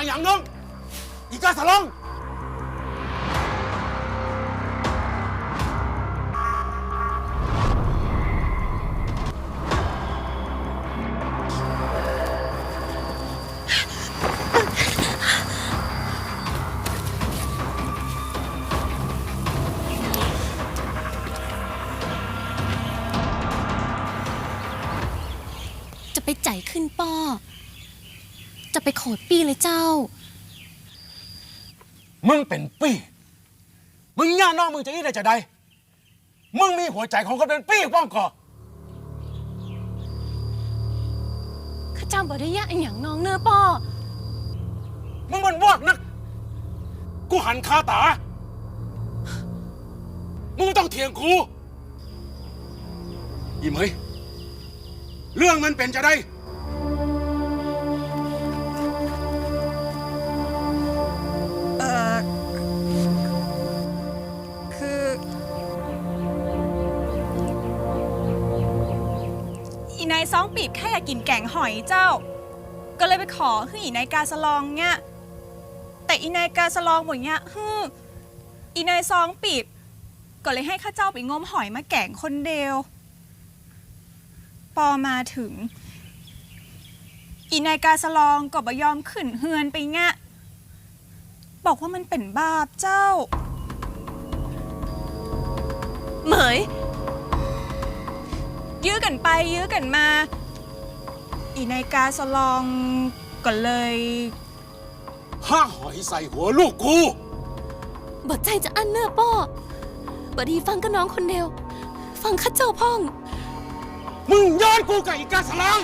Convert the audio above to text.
างอย่างน้องอีกาสลองจะไปใจขึ้นป้อ จะไปโขดปี้เลยเจ้า มึงเป็นปี้ มึงย่าน้องมึงจะอี้ได้จะใดมึงมีหัวใจของคนเป็นปี้ป้องก่อข้าเจ้าบ่ได้ยะอหย่างน้องเนื้อป้อมึงมันวอกนัก กูหันคาตา มึงต้องเถียงกูอีเหมยเรื่องมันเป็นจะได้ นายซองปีบแค่อยากกินแกงหอยเจ้า ก็เลยไปขอให้อีนายกาสลองเนี่ยแต่อีนายกาสลองบอกเนี่ยฮึอีนายซองปีบก็เลยให้ข้าเจ้าไปงมหอยมาแกงคนเดียว ปอมาถึง อีนายกาสลองก็บ่ยอมขึ้นเฮือนไปงะบอกว่ามันเป็นบาปเจ้า เหมย ยื้อกันไป ยื้อกันมา อีนายกาสลองก็เลยห้าหอยใส่หัวลูกกูบ่ใจจะอั้นเนื้อป้อบ่ดีฟังกับน้องคนเดียว ฟังข้าเจ้าพ่อง มึงย้อนกูกับอีกาสลัง